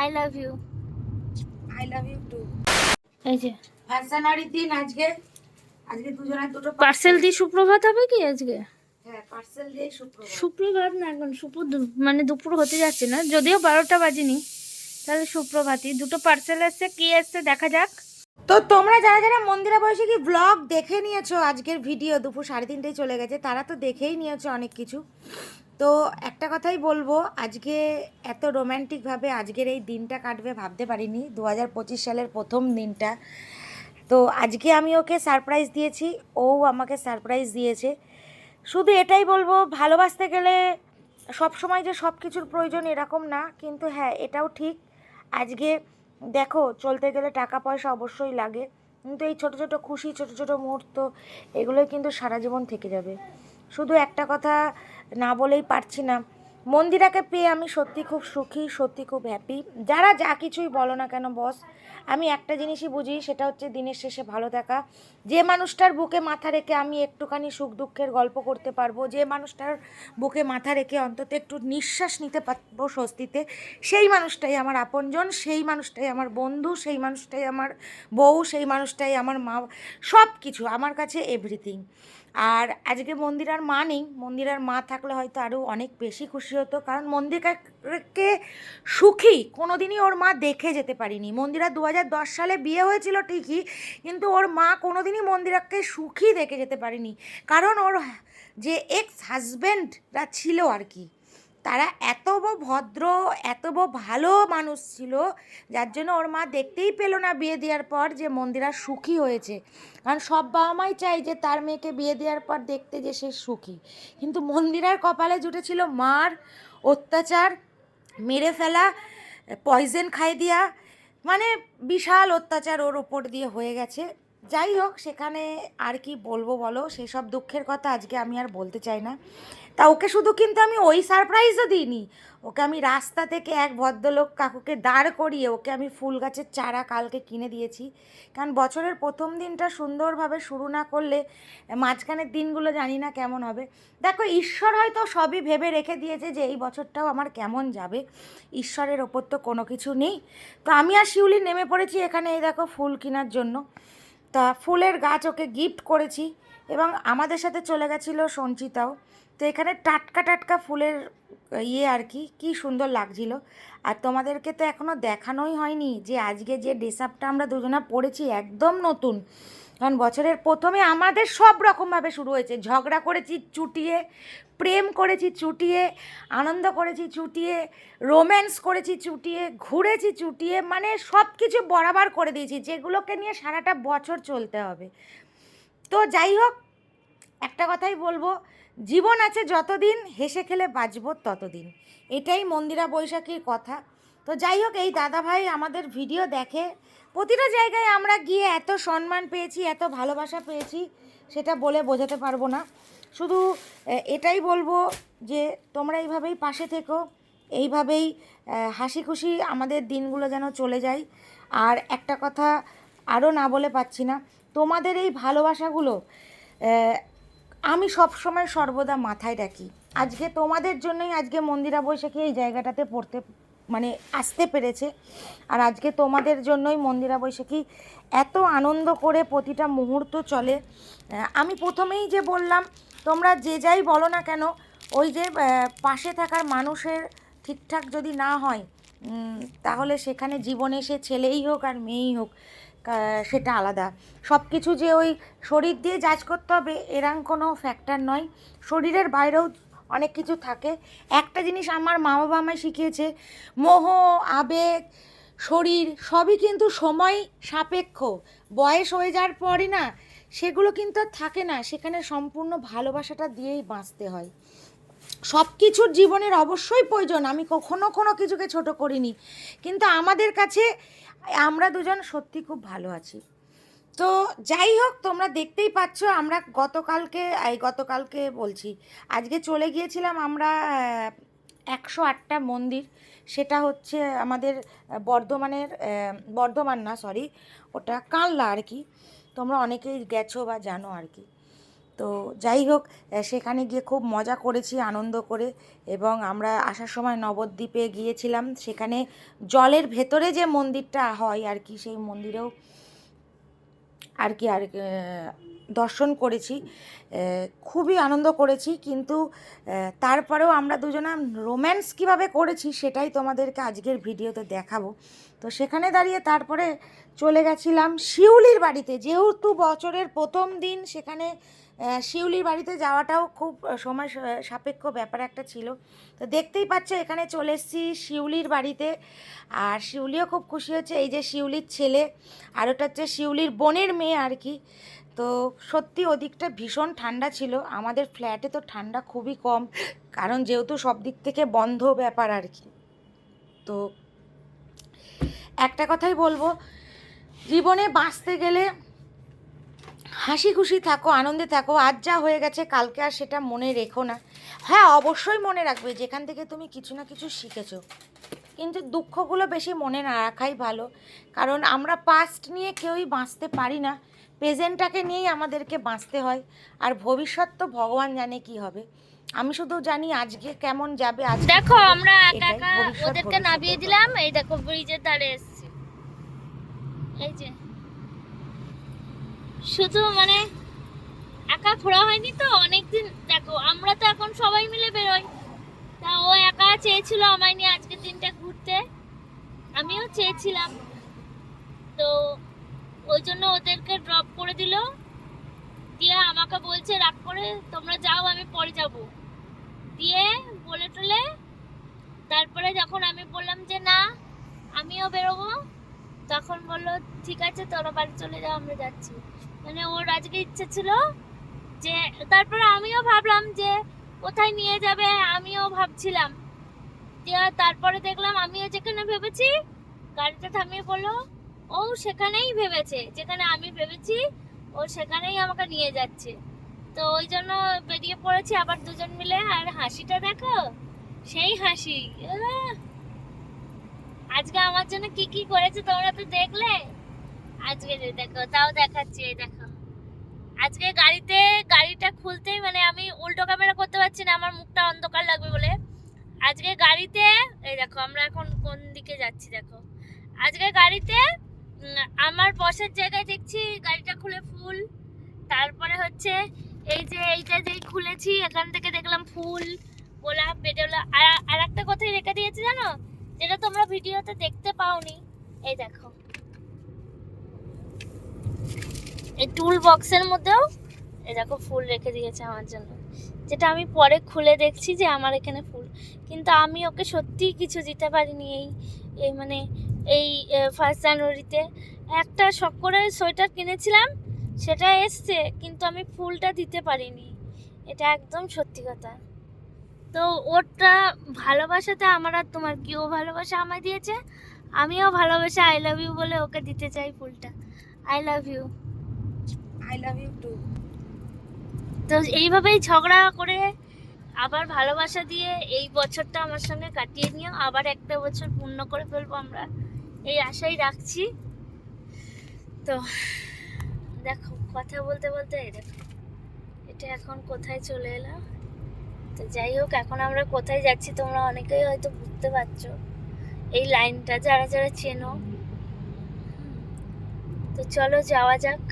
I love you I love you too এই যে। ভার্সানারির দিন আজকে। আজকে দুজনের দুটো পার্সেল দিয়ে সুপ্রভাত হবে কি আজকে? হ্যাঁ পার্সেল দিয়ে শুক্রবার সুপ্রভাত না এখন সুপুর মানে দুপুর হতে যাচ্ছে না যদিও বারোটা বাজেনি। তাহলে সুপ্রভাতই দুটো পার্সেল এসছে কি এসছে দেখা যাক। তো তোমরা যারা যারা মন্দিরা বয়সে কি ব্লগ দেখে নিয়েছো আজকের ভিডিও দুপুর সাড়ে তিনটেই চলে গেছে তারা তো দেখেই নিয়েছো অনেক কিছু। তো একটা কথাই বলব, আজকে এত রোম্যান্টিকভাবে আজকের এই দিনটা কাটবে ভাবতে পারিনি দু হাজার পঁচিশ সালের প্রথম দিনটা। তো আজকে আমি ওকে সারপ্রাইজ দিয়েছি, ও আমাকে সারপ্রাইজ দিয়েছে। শুধু এটাই বলব, ভালোবাসতে গেলে সব সময় যে সব কিছুর প্রয়োজন এরকম না, কিন্তু হ্যাঁ এটাও ঠিক। আজকে দেখো, চলতে গেলে টাকা পয়সা অবশ্যই লাগে, কিন্তু এই ছোট ছোট খুশি, ছোট ছোট মুহূর্ত, এগুলোই কিন্তু সারা জীবন থেকে যাবে। শুধু একটা কথা না বলেই পারছি না। মন্দিরাকে পেয়ে আমি সত্যি খুব সুখী, সত্যি খুব হ্যাপি যারা যা কিছুই বলো না কেন বস আমি একটা জিনিসই বুঝি, সেটা হচ্ছে দিনের শেষে ভালো থাকা। যে মানুষটার বুকে মাথা রেখে আমি একটুখানি সুখ দুঃখের গল্প করতে পারব, যে মানুষটার বুকে মাথা রেখে অন্তত একটু নিঃশ্বাস নিতে পারব স্বস্তিতে, সেই মানুষটাই আমার আপনজন, সেই মানুষটাই আমার বন্ধু, সেই মানুষটাই আমার বউ, সেই মানুষটাই আমার মা সব কিছু আমার কাছে এভরিথিং আর আজকে মন্দির আর মা নেই মন্দিরার মা থাকলে হয়তো আরও অনেক বেশি খুশি হতো, কারণ মন্দিরকে সুখী কোনো দিনই ওর মা দেখে যেতে পারিনি। মন্দিরা দু হাজার দশ সালে বিয়ে হয়েছিল ঠিকই, কিন্তু ওর মা কোনো দিনই মন্দিরাকে সুখী দেখে যেতে পারিনি, কারণ ওর যে এক্স হাজব্যান্ডরা ছিল আর কি। তারা এত ভদ্র, এত ভালো মানুষ ছিল, যার জন্য ওর মা দেখতেই পেল না বিয়ে দেওয়ার পর যে মন্দিরা সুখী হয়েছে। কারণ সব বাবা মাই চাই যে তার মেয়েকে বিয়ে দেওয়ার পর দেখতে যে সে সুখী। কিন্তু মন্দিরার কপালে জুটেছিল মার অত্যাচার, মেরে ফেলা পয়জেন খাই দেওয়া মানে বিশাল অত্যাচার ওর ওপর দিয়ে হয়ে গেছে। যাই হোক সেখানে আর কি বলব বলো? সেসব দুঃখের কথা আজকে আমি আর বলতে চাই না। তা ওকে শুধু কিন্তু আমি ওই সারপ্রাইজও দিইনি। ওকে আমি রাস্তা থেকে এক ভদ্রলোক কাকুকে দাঁড় করিয়ে ওকে আমি ফুল গাছের চারা কালকে কিনে দিয়েছি। কারণ বছরের প্রথম দিনটা সুন্দরভাবে শুরু না করলে মাঝখানের দিনগুলো জানি না কেমন হবে। দেখো, ঈশ্বর হয়তো সবই ভেবে রেখে দিয়েছে যে এই বছরটাও আমার কেমন যাবে। ঈশ্বরের ওপর তো কোনো কিছু নেই। তো আমি আর শিউলি নেমে পড়েছি এখানে, এই দেখো, ফুল কেনার জন্য। তা ফুলের গাছ ওকে গিফট করেছি এবং আমাদের সাথে চলে গেছিল সঞ্চিতাও। তো এখানে টাটকা টাটকা ফুলের ইয়ে আর কি, কী সুন্দর লাগছিল। আর তোমাদেরকে তো এখনও দেখানোই হয়নি যে আজকে যে ড্রেস আপটা আমরা দুজনা পরেছি একদম নতুন। কারণ বছরের প্রথমে আমাদের সব রকমভাবে শুরু হয়েছে। ঝগড়া করেছি, চুটিয়ে, প্রেম করেছি, চুটিয়ে, আনন্দ করেছি, চুটিয়ে রোম্যান্স করেছি, চুটিয়ে, ঘুরেছি, চুটিয়ে মানে সব কিছু বরাবর করে দিয়েছি, যেগুলোকে নিয়ে সারাটা বছর চলতে হবে। তো যাই হোক, একটা কথাই বলব, জীবন আছে যতদিন, হেসে খেলে বাঁচবো ততদিন। এটাই মন্দিরা বৈশাখীর কথা। তো যাই হোক, এই দাদাভাই আমাদের ভিডিও দেখে। প্রতিটা জায়গায় আমরা গিয়ে এত সম্মান পেয়েছি, এত ভালোবাসা পেয়েছি, সেটা বলে বোঝাতে পারব না। শুধু এটাই বলব যে, তোমরা এইভাবেই পাশে থেকো, এইভাবেই হাসি খুশি আমাদের দিনগুলো যেন চলে যায়। আর একটা কথা আরও না বলে পাচ্ছি না, তোমাদের এই ভালোবাসাগুলো আমি সব সময় সর্বদা মাথায় রাখি। আজকে তোমাদের জন্যই আজকে মন্দিরা বৈশাখী এই জায়গাটাতে পড়তে মানে আসতে পেরেছে। আর আজকে তোমাদের জন্যই মন্দিরা বৈশাখী এত আনন্দ করে প্রতিটা মুহূর্ত চলে। আমি প্রথমেই যে বললাম, তোমরা যে যাই বলো না কেন, ওই যে পাশে থাকার মানুষের ঠিকঠাক যদি না হয় তাহলে সেখানে জীবনে সে ছেলেই হোক আর মেয়েই হোক সেটা আলাদা। সব কিছু যে ওই শরীর দিয়ে জাজ করতে হবে, এরম কোনো ফ্যাক্টর নয়। শরীরের বাইরেও অনেক কিছু থাকে। একটা জিনিস আমার মা বাবা আমায় শিখিয়েছে, মোহ, আবেগ, শরীর সবই কিন্তু সময় সাপেক্ষ। বয়স হয়ে যাওয়ার পরই না, সেগুলো কিন্তু আর থাকে না, সেখানে সম্পূর্ণ ভালোবাসাটা দিয়েই বাঁচতে হয়। সব কিছুর জীবনের অবশ্যই প্রয়োজন, আমি কখনো কোনো কিছুকে ছোট করিনি। কিন্তু আমাদের কাছে আমরা দুজন সত্যি খুব ভালো আছি। তো যাই হোক, তোমরা দেখতেই পাচ্ছ আমরা গতকালকে, এই গতকালকে বলছি, আজকে চলে গিয়েছিলাম আমরা একশো আটটা মন্দির। সেটা হচ্ছে আমাদের বর্ধমানের বর্ধমান না সরি ওটা কানলা আর কি। তোমরা অনেকেই গেছো বা জানো আর কি। তো যাই হোক সেখানে গিয়ে খুব মজা করেছি, আনন্দ করে, এবং আমরা আসার সময় নবদ্বীপে গিয়েছিলাম। সেখানে জলের ভেতরে যে মন্দিরটা হয় আর কি, সেই মন্দিরেও আর কি, আর দর্শন করেছি। খুবই আনন্দ করেছি, কিন্তু তারপরেও আমরা দুজনা রোম্যান্স কীভাবে করেছি সেটাই তোমাদেরকে আজকের ভিডিওতে দেখাবো। তো সেখানে দাঁড়িয়ে তারপরে চলে গেছিলাম শিউলির বাড়িতে। যেহেতু বছরের প্রথম দিন, সেখানে শিউলির বাড়িতে যাওয়াটাও খুব সময় সাপেক্ষ ব্যাপার একটা ছিল। তো দেখতেই পাচ্ছ, এখানে চলে এসেছি শিউলির বাড়িতে। আর শিউলিও খুব খুশি হচ্ছে, এই যে শিউলির ছেলে, আর ওটা হচ্ছে শিউলির বোনের মেয়ে আর কি। তো সত্যি ওদিকটা ভীষণ ঠান্ডা ছিল, আমাদের ফ্ল্যাটে তো ঠান্ডা খুবই কম, কারণ যেহেতু সব দিক থেকে বন্ধ ব্যাপার আর কি। তো একটা কথাই বলব জীবনে বাঁচতে গেলে হাসি খুশি থাকো আনন্দে থাকো আজ যা হয়ে গেছে কালকে আর সেটা মনে রেখো না। হ্যাঁ অবশ্যই মনে রাখবে যেখান থেকে তুমি কিছু না কিছু শিখেছো। কিন্তু দুঃখগুলো বেশি মনে না রাখাই ভালো। কারণ আমরা পাস্ট নিয়ে কেউই বাঁচতে পারি না। প্রেজেন্টটাকে নিয়েই আমাদেরকে বাঁচতে হয়। আর ভবিষ্যৎ তো ভগবান জানে কি হবে। আমি শুধু জানি আজকে কেমন যাবে আজ দেখো আমরা একা একা ওদেরকে নামিয়ে দিলাম। এই দেখো ব্রিজের ধারে এসছি। এই যে। শুধু মানে একা ঘোরা হয়নি তো, অনেকদিন, দেখো, আমরা তো এখন সবাই মিলে বেরোই। তা ও একা চেয়েছিল আমায় নিয়ে আজকে দিনটা ঘুরতে। আমিও চেয়েছিলাম। তো ওই জন্য ওদেরকে ড্রপ করে দিল। দিয়ে আমাকে বলছে, রাগ করে তোমরা যাও, আমি পরে যাব। দিয়ে বলে টলে, তারপরে যখন আমি বললাম যে, না, আমিও বেরোবো তখন বলল, ঠিক আছে, তোরা বাড়ি চলে যাও, আমরা যাচ্ছি। মানে ওর আজকে ইচ্ছে ছিল যে, তারপরে আমিও ভাবলাম যে, কোথায় নিয়ে যাবে? আমিও ভাবছিলাম। তারপরে দেখলাম আমিও যেখানে ভেবেছি গাড়িটা থামিয়ে বলল, ও সেখানেই ভেবেছে, যেখানে আমি ভেবেছি, ও সেখানেই আমাকে নিয়ে যাচ্ছে। তো ওই জন্য বেরিয়ে পড়েছি আবার দুজন মিলে, আর হাসিটা দেখো, সেই হাসি! আজকে আমার জন্য কি কি করেছে তোমরা তো দেখলে? আজকে দেখো, তাও দেখাচ্ছি, এই দেখো। আজকে গাড়িতে, গাড়িটা খুলতেই মানে আমি উল্টো ক্যামেরা করতে পারছি না, আমার মুখটা অন্ধকার লাগবে বলে। আজকে গাড়িতে, এই দেখো, আমরা এখন কোন দিকে যাচ্ছি, দেখো। আজকে গাড়িতে আমার বসার জায়গায় দেখছি গাড়িটা খুলে ফুল। তারপরে হচ্ছে, এই যে এইটা যেই খুলেছি, এখান থেকে দেখলাম ফুল, গোলাপ বেডোলা আর আর একটা কথাই রেখে দিয়েছি জানো? যেটা তোমরা ভিডিওতে দেখতে পাওনি, এই দেখো। এই টুল বক্সের মধ্যেও এই দেখো ফুল রেখে দিয়েছে আমার জন্য। যেটা আমি পরে খুলে দেখছি যে আমার এখানে ফুল। কিন্তু আমি ওকে সত্যিই কিছু দিতে পারিনি এই এই মানে এই ফার্স্ট জানুয়ারিতে। একটা শখ করে সোয়েটার কিনেছিলাম, সেটা এসছে, কিন্তু আমি ফুলটা দিতে পারিনি। এটা একদম সত্যি কথা। তো ওরটা ভালোবাসাতে আমার আর তোমার কি ও ভালোবাসা আমায় দিয়েছে? আমিও ভালোবাসা আই লাভ ইউ বলে ওকে দিতে চাই ফুলটা। I love you I love you too তো এইভাবেই ঝগড়া করে আবার ভালোবাসা দিয়ে এই বছরটা আমার সঙ্গে কাটিয়ে নিও। আবার একটা বছর পূর্ণ করে ফেলব আমরা। এই আশাই রাখছি। তো দেখো কথা বলতে বলতে এই দেখো এটা এখন কোথায় চলে এলাম? তো যাই হোক, এখন আমরা কোথায় যাচ্ছি তোমরা অনেকেই হয়তো বুঝতে পারছ। এই লাইনটা যারা যারা চেনো। তো চলো যাওয়া যাক।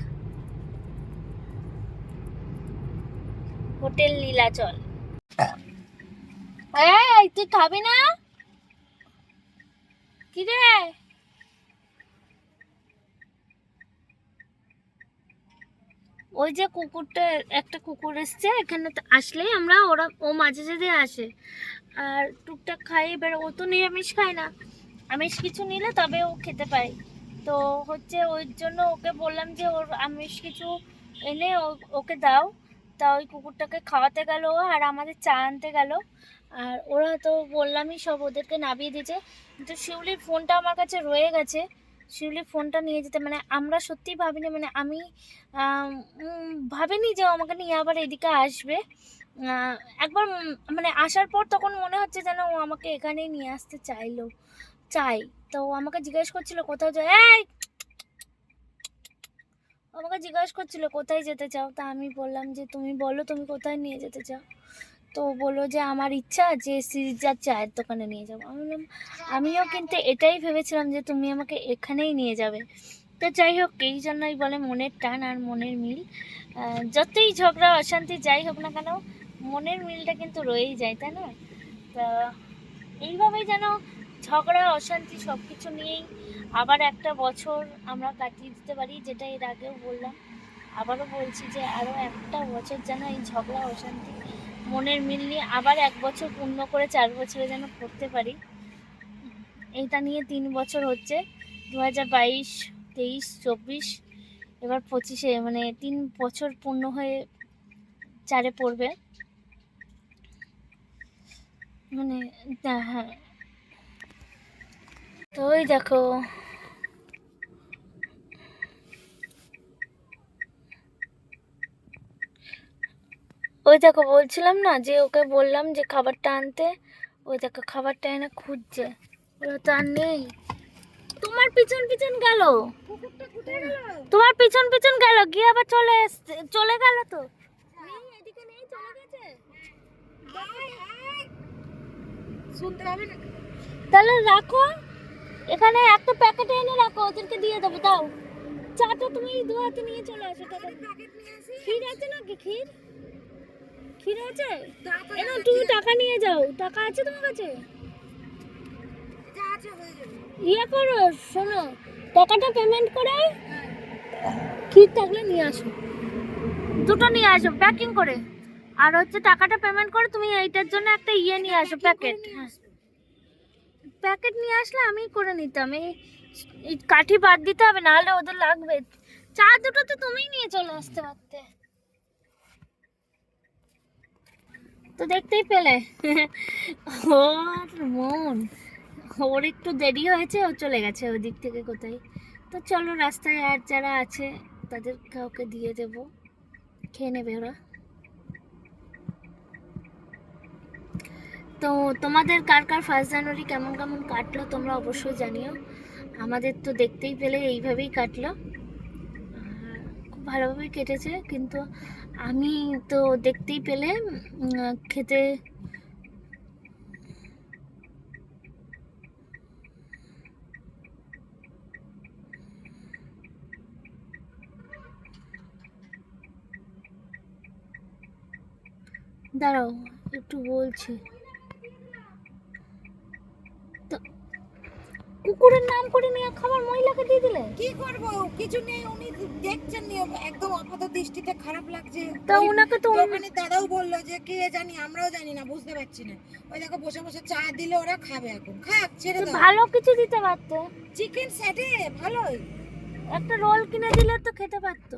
হোটেল নীলাচল। এই, তুই খাবি না? কি রে ওই যে কুকুরটা, একটা কুকুর এসছে, এখানে আসলেই আমরা, ওরা, ও মাঝে সাঝে আসে। আর টুকটাক খাই, এবার ও তো নিরামিষ খায় না। আমিষ কিছু নিলে তবে ও খেতে পারে তো হচ্ছে ওই জন্য ওকে বললাম যে, ওর আমিষ কিছু এনে ওকে দাও। তা ওই কুকুরটাকে খাওয়াতে গেল আর আমাদের চা আনতে গেল। আর ওরা তো বললামই সব ওদেরকে নামিয়ে দিয়েছে। কিন্তু শিউলির ফোনটা আমার কাছে রয়ে গেছে। শিউলির ফোনটা নিয়ে যেতে মানে আমরা সত্যিই ভাবিনি মানে আমি ভাবিনি যে আমাকে নিয়ে আবার এদিকে আসবে। একবার মানে আসার পর তখন মনে হচ্ছে যেন ও আমাকে এখানেই নিয়ে আসতে চাইলো, চাই। তো আমাকে জিজ্ঞেস করছিল, কোথাও যায়? এই! আমাকে জিজ্ঞাসা করছিল, কোথায় যেতে চাও? তা আমি বললাম যে, তুমি বলো, তুমি কোথায় নিয়ে যেতে চাও? তো বলল যে, আমার ইচ্ছা যে সিরিজার চায়ের দোকানে নিয়ে যাব। আমি বললাম, আমিও কিন্তু এটাই ভেবেছিলাম যে তুমি আমাকে এখানেই নিয়ে যাবে। তো যাই হোক, এই জন্যই বলে মনের টান আর মনের মিল। যতই ঝগড়া, অশান্তি যাই হোক না কেন, মনের মিলটা কিন্তু রয়েই যায়, তাই না? তা এইভাবেই যেন ঝগড়া, অশান্তি সব কিছু নিয়েই আবার একটা বছর আমরা কাটিয়ে দিতে পারি, যেটা এর আগেও বললাম। আবারও বলছি যে, আরও একটা বছর যেন এই ঝগড়া, অশান্তি মনের মিল নিয়ে আবার এক বছর পূর্ণ করে চার বছরে যেন করতে পারি। এইটা নিয়ে তিন বছর হচ্ছে দু হাজার বাইশ, তেইশ, চব্বিশ, এবার পঁচিশে মানে তিন বছর পূর্ণ হয়ে চারে পড়বে। মানে তা- হ্যাঁ। তো ওই দেখো ওই দেখো বলছিলাম না যে ওকে বললাম যে খাবারটা আনতে ওই দেখো খাবারটা এনে খুঁজছে। ওরা তো আর নেই। তোমার পিছন পিছন গেল। তোমার পিছন পিছন গেল। গিয়ে আবার চলে এসছে চলে গেল তো? তাহলে রাখো। এখানে একটা প্যাকেট এনে রাখো ওদেরকে দিয়ে দেবো দাও। চাটা তুমি দু হাতে নিয়ে চলে আসো। ক্ষীর আছে নাকি ক্ষীর? ক্ষীর আছে টাকা তুমি টাকা নিয়ে যাও। টাকা আছে তোমার কাছে? হয়ে ইয়ে করো শোনো টাকাটা পেমেন্ট করে ক্ষীর থাকলে নিয়ে আসো। দুটো নিয়ে আসো প্যাকিং করে। আর হচ্ছে টাকাটা পেমেন্ট করে তুমি এইটার জন্য একটা ইয়ে নিয়ে আসো প্যাকেট হ্যাঁ। প্যাকেট নিয়ে আসলে আমি করে নিতাম। এই এই কাঠি বাদ দিতে হবে নাহলে ওদের লাগবে। চা দুটো তো তুমিই নিয়ে চলে আসতে পারতে। তো দেখতেই পেলে। ওর মন। ওর একটু দেরি হয়েছে, ও চলে গেছে ওই দিক থেকে কোথায়। তো চলো রাস্তায় আর যারা আছে, তাদের কাউকে দিয়ে দেবো। খেয়ে নেবে ওরা। তো তোমাদের কার কার ফার্স্ট জানুয়ারি কেমন কেমন কাটলো তোমরা অবশ্যই জানিও। আমাদের তো দেখতেই পেলে, এইভাবেই কাটলো। ভালোভাবেই কেটেছে কিন্তু আমি তো দেখতেই পেলে খেতে দাঁড়াও একটু বলছি তো কুকুরের নাম করে নিয়ে খাবার মহিলাকে দিয়ে দিলে? কি করব? কিছু নেই উনি দেখছেন নি, একদম আপাত দৃষ্টিতে খারাপ লাগছে। তা ওনাকে তো দোকানে দাদাও বলল যে কে জানি আমরাও জানি না বুঝতে পারছি না। ওই দেখো বসে বসে চা দিলে ওরা খাবে এখন। খাক ছেড়ে দাও। ভালো কিছু দিতে পারতো। চিকেন স্যাটে ভালোই। একটা রোল কিনে দিলে তো খেতে পারতো।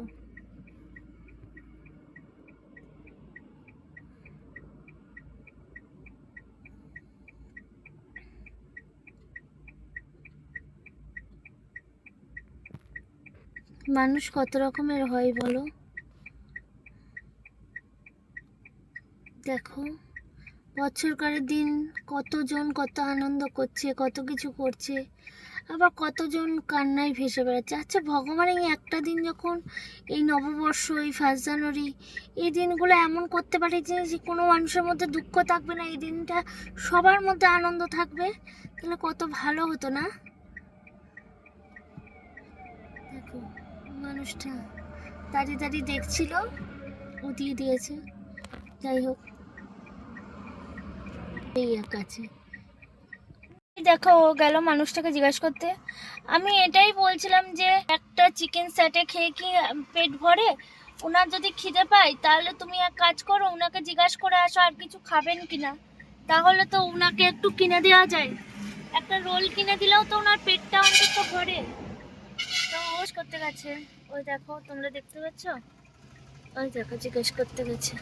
মানুষ কত রকমের হয় বলো? দেখো, বছরকারের দিন কতজন কত আনন্দ করছে, কত কিছু করছে, আবার কতজন কান্নায় ভেসে বেড়াচ্ছে। আচ্ছা ভগবান এই একটা দিন যখন এই নববর্ষ, এই ফার্স্ট জানুয়ারি, এই দিনগুলো এমন করতে পারে যে কোনো মানুষের মধ্যে দুঃখ থাকবে না, এই দিনটা সবার মধ্যে আনন্দ থাকবে, তাহলে কত ভালো হতো না? মানুষটা। দাঁড়িয়ে দাঁড়িয়ে দেখছিল, ও দিয়ে দিয়েছে। যাই হোক, এই এক আছে। দেখো, ও গেল মানুষটাকে জিজ্ঞাসা করতে। আমি এটাই বলছিলাম যে, একটা চিকেন স্যাটে খেয়ে কি পেট ভরে? ওনার যদি খিদে পায়, তাহলে তুমি এক কাজ করো ওনাকে জিজ্ঞাসা করে আসো আর কিছু খাবেন কিনা। তাহলে তো ওনাকে একটু কিনে দেওয়া যায়। একটা রোল কিনে দিলেও তো ওনার পেটটা অন্তত ভরে। ওস করতে গেছে। ওই দেখো, তোমরা দেখতে পাচ্ছ? ওই দেখো, জিজ্ঞেস করতে গেছে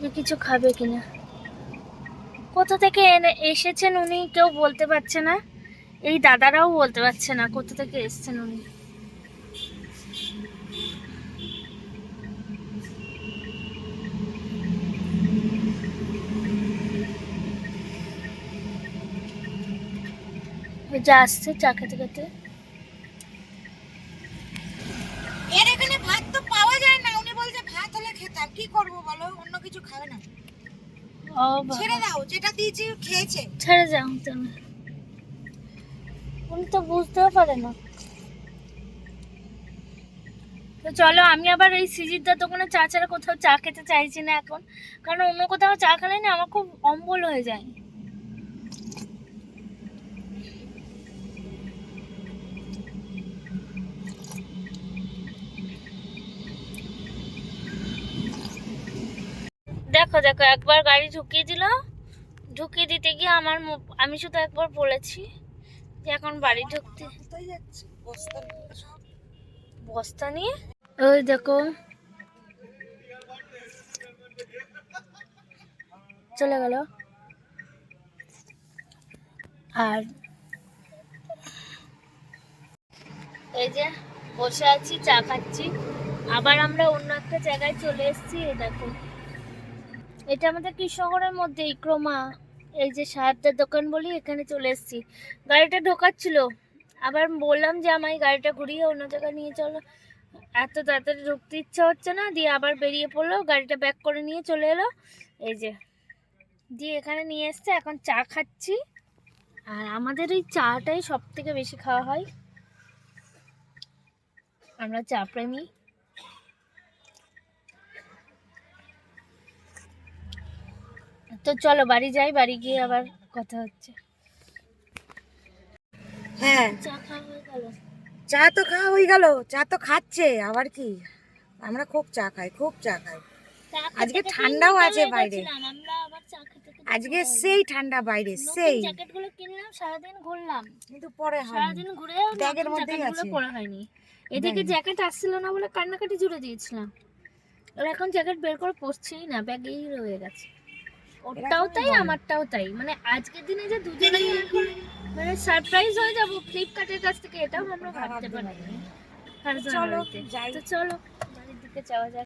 যে কিছু খাবে কিনা। কোথা থেকে এনে, এসেছেন উনি? কেউ বলতে পারছে না। এই দাদারাও বলতে পারছে না কোথা থেকে এসেছেন উনি। যা আসছে চা খেতে খেতে এর এখানে কি করব বলো অন্য কিছু খাবে না। ছেড়ে দাও যেটা দিয়েছি খেয়েছে। ছেড়ে যাও তুমি উনি তো বুঝতেও পারে না। তো চলো আমি আবার এই সিজিরদার দোকানে চা ছাড়া কোথাও চা খেতে চাইছি না এখন। কারণ অন্য কোথাও চা খেলে না আমার খুব অম্বল হয়ে যায়। দেখো দেখো, একবার গাড়ি ঢুকিয়ে দিল। ঢুকিয়ে দিতে গিয়ে আমার আমি শুধু একবার বলেছি যে এখন বাড়ি ঢুকতে। বস্তা নিয়ে? ওই দেখো। চলে গেল। আর এই যে বসে আছি, চা খাচ্ছি। আবার আমরা অন্য একটা জায়গায় চলে এসেছি দেখো। এটা আমাদের কৃষ্ণনগরের মধ্যে ইক্রোমা এই যে সাহায্যের দোকান বলি, এখানে চলে এসেছি। গাড়িটা ঢোকাচ্ছিল। আবার বললাম যে, আমায় গাড়িটা ঘুরিয়ে অন্য জায়গায় নিয়ে চলো। এত তাড়াতাড়ি ঢুকতে ইচ্ছা হচ্ছে না, দিয়ে আবার বেরিয়ে পড়ল, গাড়িটা ব্যাক করে নিয়ে চলে এলো। এই যে, দিয়ে এখানে নিয়ে এসছে, এখন চা খাচ্ছি। আর আমাদের এই চাটাই সব থেকে বেশি খাওয়া হয়। আমরা চা প্রেমী। তো চলো বাড়ি যাই বাড়ি গিয়ে আবার কথা হচ্ছে। হ্যাঁ। চা তো খাওয়া হয়ে গেল চা তো খাচ্ছে আবার কি? আমরা খুব চা খাই খুব চা খাই। আজকে ঠান্ডাও আছে বাইরে। আজকে সেই ঠান্ডা বাইরে সেই। জ্যাকেটগুলো কিনলাম সারাদিন ঘুরলাম। কিন্তু পরে হয় সারাদিন ঘুরে ব্যাগের মধ্যেই আছে। পরা হয়নি। এদিকে জ্যাকেট আসছিল না বলে কান্নাকাটি জুড়ে দিয়েছিলাম। আর এখন জ্যাকেট বের করে পরছেই না ব্যাগেই রয়ে গেছে। ওটাও তাই আমারটাও তাই। মানে আজকের দিনে যে দুজনেই মানে সারপ্রাইজ হয়ে যাব ফ্লিপকার্টের কাছ থেকে এটাও আমরা ভাবতে পারি চলো, চলো যাই। তো চলো বাড়ির দিকে যাওয়া যাক।